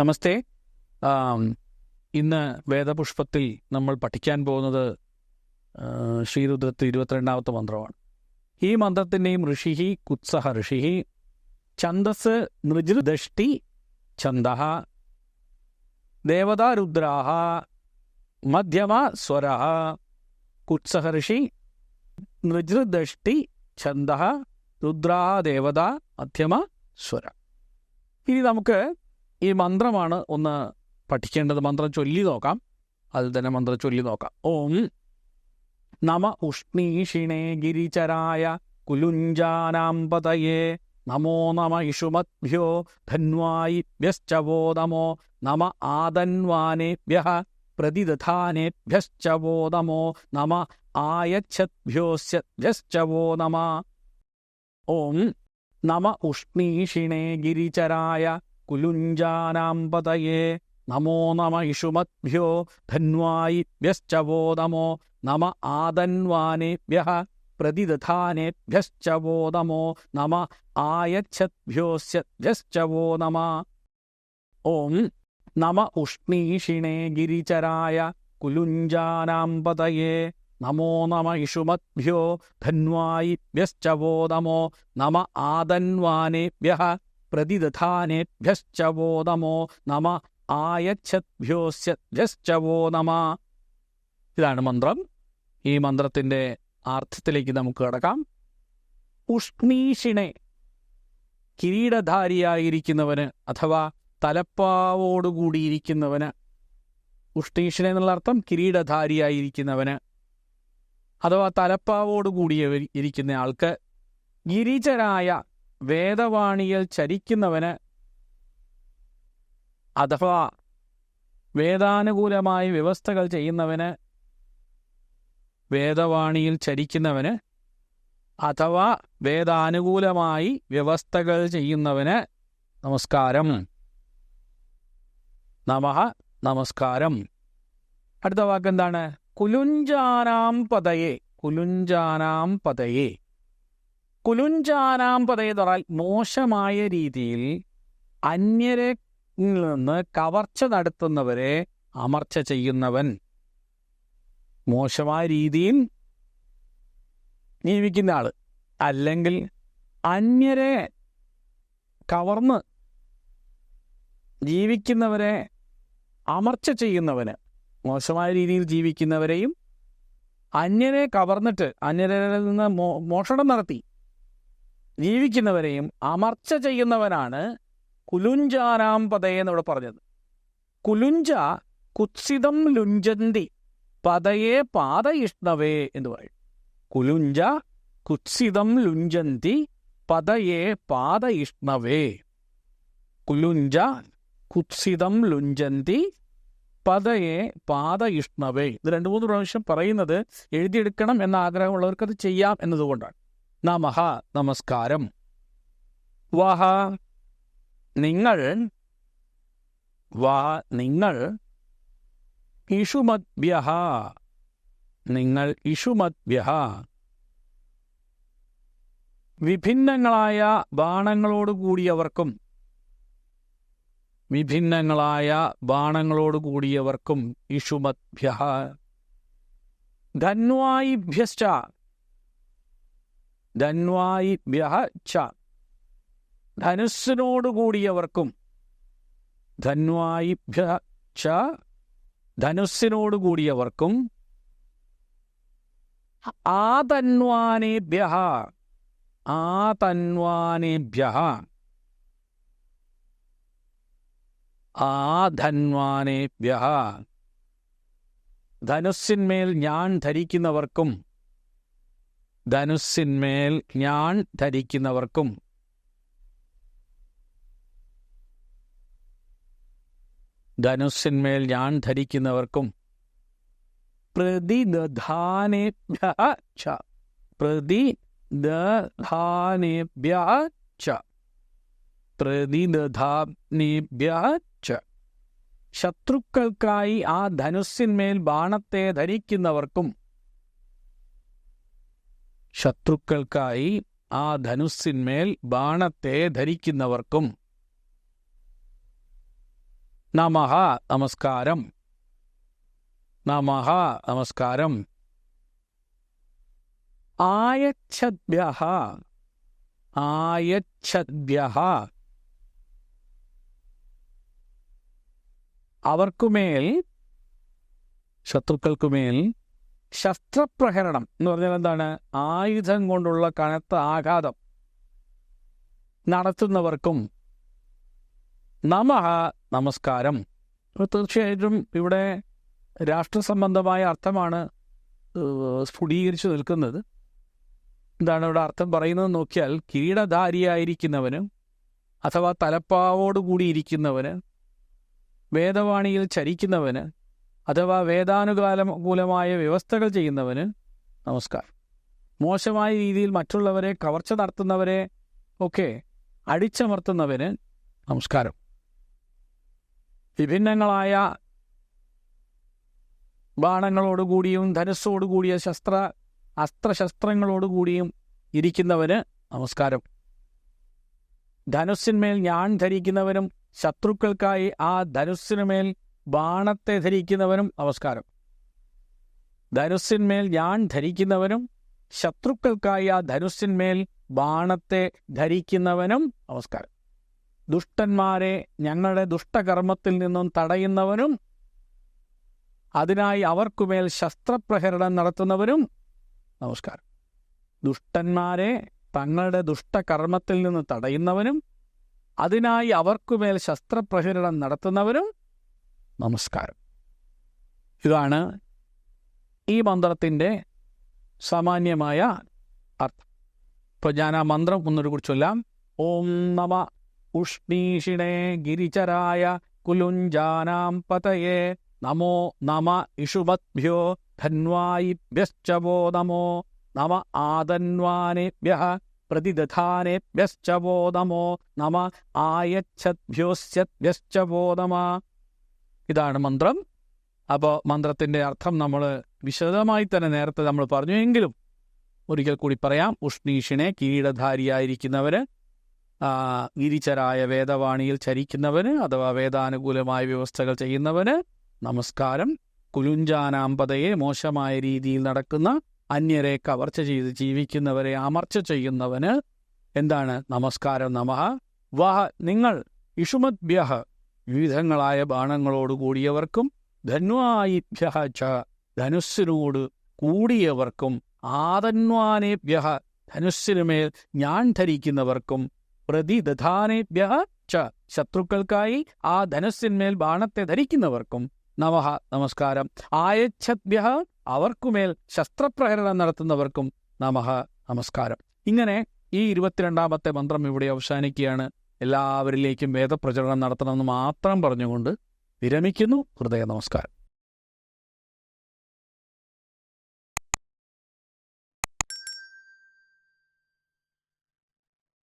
നമസ്തേ. ഇന്ന് വേദപുഷ്പത്തിൽ നമ്മൾ പഠിക്കാൻ പോകുന്നത് ശ്രീരുദ്രത്തിൽ ശ്രീരുദ്രത്ത് ഇരുപത്തിരണ്ടാമത്തെ മന്ത്രമാണ്. ഈ മന്ത്രത്തിന്റെയും ഋഷിഹി കുത്സഹ ഋഷിഹി ഛന്ദസ് നൃജൃദഷ്ടി ഛന്ദ ദേവതാരുദ്രാഹ മധ്യമ സ്വര കുത്സഹ ഋഷി നൃജൃദഷ്ടി ഛന്ദ രുദ്രാഹ ദേവത മധ്യമ സ്വര. ഇനി നമുക്ക് ഈ മന്ത്രമാണ് ഒന്ന് പഠിക്കേണ്ടത്. മന്ത്രം ചൊല്ലി നോക്കാം. അതിൽ തന്നെ മന്ത്രം ചൊല്ലി നോക്കാം. ഓം നമ ഉഷ്ണീഷിണേ ഗിരിചരായ കുലുഞ്ചാനാംപതയേ നമോ നമ ഇഷുമദ്ഭ്യോ ധന്വായി വ്യശ്ചവോ നമോ നമ ആദന്വാനേഭ്യ പ്രതിദധാനേഭ്യശ്ചവോ നമോ നമ ആയച്ഛദ്ഭ്യോസ്യഭ്യശ്ചവോ നമ. ഓം നമ ഉഷ്ണീഷിണേ ഗിരിചരായ കുലുഞ്ചാനാംപതയേ നമോ നമ ഇഷുമദ്ഭ്യോ ധന്വായി വ്യശ്ചവോ നമോ നമ ആദന്വാനേഭ്യ പ്രതിദധാനേഭ്യശ്ചവോ നമോ നമ ആയച്ഛദ്ഭ്യോസ്യഭ്യശ്ചവോ നമ ഓം നമ ഉഷ്ണീഷിണേ ഗിരിചരായ കുലുഞ്ചാനാംപതയേ നമോ നമ ഇഷുമദ്ഭ്യോ ധന്വായി വ്യശ്ചവോ നമോ നമ പ്രതിദധാനേഭ്യശ്ചവോ നമോ നമ. ആയച്ഛദ്ഭ്യോസ്യഭ്യശ്ചവോ നമ. ഇതാണ് മന്ത്രം. ഈ മന്ത്രത്തിന്റെ അർത്ഥത്തിലേക്ക് നമുക്ക് കടക്കാം. ഉഷ്ണീഷിണെ കിരീടധാരിയായിരിക്കുന്നവന് അഥവാ തലപ്പാവോടുകൂടിയിരിക്കുന്നവന് ഉഷ്ണീഷിണെ എന്നുള്ള അർത്ഥം കിരീടധാരിയായിരിക്കുന്നവന് അഥവാ തലപ്പാവോടുകൂടിയ ഇരിക്കുന്ന ആൾക്ക് ഗിരിചരായ വേദവാണിയിൽ ചരിക്കുന്നവന് അഥവാ വേദാനുകൂലമായി വ്യവസ്ഥകൾ ചെയ്യുന്നവന് വേദവാണിയിൽ ചരിക്കുന്നവന് അഥവാ വേദാനുകൂലമായി വ്യവസ്ഥകൾ ചെയ്യുന്നവന് നമസ്കാരം. നമഹ നമസ്കാരം. അടുത്ത വാക്ക് എന്താണ് കുലുഞ്ചാനാം പതയെ. കുലുഞ്ചാനാം പതയെ. കുലുഞ്ചാനാം പതയെ എന്ന് മോശമായ രീതിയിൽ അന്യരെ നിന്ന് കവർച്ച നടത്തുന്നവരെ അമർച്ച ചെയ്യുന്നവൻ. മോശമായ രീതിയിൽ ജീവിക്കുന്ന ആൾ. അല്ലെങ്കിൽ അന്യരെ കവർന്ന് ജീവിക്കുന്നവരെ അമർച്ച ചെയ്യുന്നവന് മോശമായ രീതിയിൽ ജീവിക്കുന്നവരെയും അന്യരെ കവർന്നിട്ട് അന്യരിൽ നിന്ന് മോഷണം നടത്തി. ജീവിക്കുന്നവരെയും അമർച്ച ചെയ്യുന്നവനാണ് കുലുഞ്ചാനാം പതയെ എന്നിവിടെ പറഞ്ഞത്. കുലുഞ്ച കുത്സിതം ലുഞ്ചന്തി പതയെ പാതയിഷ്ണവേ എന്ന് പറയും. കുലുഞ്ച കുത്സിതം ലുഞ്ചന്തി പതയെ പാതയിഷ്ണവേ. കുലുഞ്ച കുത്സിതം ലുഞ്ചന്തി പതയെ പാതയിഷ്ണവേ. ഇത് രണ്ടു മൂന്ന് പ്രാവശ്യം പറയുന്നത് എഴുതിയെടുക്കണം എന്ന ആഗ്രഹമുള്ളവർക്ക് അത് ചെയ്യാം എന്നതുകൊണ്ടാണ്. നമഹ നമസ്കാരം. വഹ നിങ്ങൾ വാ നിങ്ങൾ ഇഷുമദ്ഭ്യ നിങ്ങൾ ഇഷുമദ്ഭ്യ വിഭിന്നങ്ങളായ ബാണങ്ങളോട് കൂടിയവർക്കും വിഭിന്നങ്ങളായ ബാണങ്ങളോട് കൂടിയവർക്കും ഇഷുമദ്ഭ്യ ധന്വായിഭ്യശ്ച ധന്വായിഭ്യ ച. ധനുസ്സിനോട് കൂടിയവർക്കും ധന്വായിഭ്യ ച. ധനുസ്സിനോട് ആ തന്വാനേഭ്യ ആ ധന്വാനേഭ്യ ധനുസ്സിന്മേൽ ഞാൻ ധരിക്കുന്നവർക്കും ധനുസ്സിന്മേൽ ഞാൻ ധരിക്കുന്നവർക്കും ധനുസ്സിന്മേൽ ഞാൻ ധരിക്കുന്നവർക്കും പ്രതിദധാനേഭ്യ ച. പ്രതിദധാനേഭ്യ ച. പ്രതിദധാനേഭ്യ ച. ശത്രുക്കൾക്കായി ആ ധനുസ്സിന്മേൽ ബാണത്തെ ധരിക്കുന്നവർക്കും ശത്രുക്കൾക്കായി ആ ധനുസ്സിന്മേൽ ബാണത്തെ ധരിക്കുന്നവർക്കും നമഹ നമസ്കാരം. നമഹ നമസ്കാരം. ആയച്ഛദ്ഭ്യഹ. ആയച്ഛദ്ഭ്യഹ. അവർക്കുമേൽ ശത്രുക്കൾക്കുമേൽ ശസ്ത്രപ്രഹരണം എന്ന് പറഞ്ഞാൽ എന്താണ്? ആയുധം കൊണ്ടുള്ള കനത്ത ആഘാതം നടത്തുന്നവർക്കും നമഹ നമസ്കാരം. തീർച്ചയായിട്ടും ഇവിടെ രാഷ്ട്രസംബന്ധമായ അർത്ഥമാണ് ഏഹ്, സ്ഫുടീകരിച്ചു നിൽക്കുന്നത്. എന്താണ് ഇവിടെ അർത്ഥം പറയുന്നത് നോക്കിയാൽ കിരീടധാരിയായിരിക്കുന്നവന് അഥവാ തലപ്പാവോട് കൂടിയിരിക്കുന്നവന് വേദവാണിയിൽ ചരിക്കുന്നവന് അഥവാ വേദാനുകാലമൂലമായ വ്യവസ്ഥകൾ ചെയ്യുന്നവന് നമസ്കാരം. മോശമായ രീതിയിൽ മറ്റുള്ളവരെ കവർച്ച നടത്തുന്നവരെ ഒക്കെ അടിച്ചമർത്തുന്നവന് നമസ്കാരം. വിഭിന്നങ്ങളായ ബാണങ്ങളോടുകൂടിയും ധനുസ്സോടുകൂടിയ ശസ്ത്ര അസ്ത്രശസ്ത്രങ്ങളോടുകൂടിയും ഇരിക്കുന്നവന് നമസ്കാരം. ധനുസ്സിന്മേൽ ഞാൻ ധരിക്കുന്നവനും ശത്രുക്കൾക്കായി ആ ധനുസ്സിനുമേൽ ബാണത്തെ ധരിക്കുന്നവനും നമസ്കാരം. ധനുസ്സിന്മേൽ ഞാൻ ധരിക്കുന്നവനും ശത്രുക്കൾക്കായി ആ ധനുസ്സിന്മേൽ ബാണത്തെ ധരിക്കുന്നവനും നമസ്കാരം. ദുഷ്ടന്മാരെ ഞങ്ങളുടെ ദുഷ്ടകർമ്മത്തിൽ നിന്നും തടയുന്നവനും അതിനായി അവർക്കുമേൽ ശസ്ത്രപ്രഹരണം നടത്തുന്നവരും നമസ്കാരം. ദുഷ്ടന്മാരെ തങ്ങളുടെ ദുഷ്ടകർമ്മത്തിൽ നിന്ന് തടയുന്നവനും അതിനായി അവർക്കുമേൽ ശസ്ത്രപ്രഹരണം നടത്തുന്നവരും നമസ്കാരം. ഇതാണ് ഈ മന്ത്രത്തിന്റെ സാമാന്യമായ അർത്ഥം. ഇപ്പോൾ ഞാൻ ആ മന്ത്രം ഒന്നൊരു കുറിച്ച് ചൊല്ലാം ഓം നമ ഉഷ്ണീഷിണേ ഗിരിചരായ കുലുഞ്ചാനാം പതയേ നമോ നമ ഇഷുമദ്ഭ്യോ ധന്വായിഭ്യശ്ചവോ നമോ നമ ആദന്വാനേഭ്യ പ്രതിദധാനേഭ്യശ്ചവോ നമോ നമ ആയച്ഛദ്ഭ്യോസ്യദ്ഭ്യശ്ചവോ നമ ഇതാണ് മന്ത്രം. അപ്പോൾ മന്ത്രത്തിന്റെ അർത്ഥം നമ്മൾ വിശദമായി തന്നെ നേരത്തെ നമ്മൾ പറഞ്ഞു. എങ്കിലും ഒരിക്കൽ കൂടി പറയാം ഉഷ്ണീഷിനെ കിരീടധാരിയായിരിക്കുന്നവന് ആ, ഗിരിചരായ വേദവാണിയിൽ ചരിക്കുന്നവന് അഥവാ വേദാനുകൂലമായ വ്യവസ്ഥകൾ ചെയ്യുന്നവന് നമസ്കാരം കുലുഞ്ചാനാമ്പതയെ മോശമായ രീതിയിൽ നടക്കുന്ന അന്യരെ കവർച്ച ചെയ്ത് ജീവിക്കുന്നവരെ അമർച്ച ചെയ്യുന്നവന് എന്താണ് നമസ്കാരം നമഹ? വഹ നിങ്ങൾ ഇഷുമദ്ഭ്യ വിവിധങ്ങളായ ബാണങ്ങളോട് കൂടിയവർക്കും ധന്വായിഭ്യ ച ധനുസ്സിനോട് കൂടിയവർക്കും ആതന്വാനേഭ്യ ധനുസ്സിനുമേൽ ഞാൻ ധരിക്കുന്നവർക്കും പ്രതിദധാനേഭ്യ ച ശത്രുക്കൾക്കായി ആ ധനുസ്സിന്മേൽ ബാണത്തെ ധരിക്കുന്നവർക്കും നമഹ നമസ്കാരം. ആയച്ഛദ്ഭ്യ അവർക്കുമേൽ ശസ്ത്രപ്രഹരണം നടത്തുന്നവർക്കും നമഹ നമസ്കാരം. ഇങ്ങനെ ഈ ഇരുപത്തിരണ്ടാമത്തെ മന്ത്രം ഇവിടെ അവസാനിക്കുകയാണ്. എല്ലാവരിലേക്കും വേദപ്രചരണം നടത്തണമെന്ന് മാത്രം പറഞ്ഞുകൊണ്ട് വിരമിക്കുന്നു. ഹൃദയ നമസ്കാരം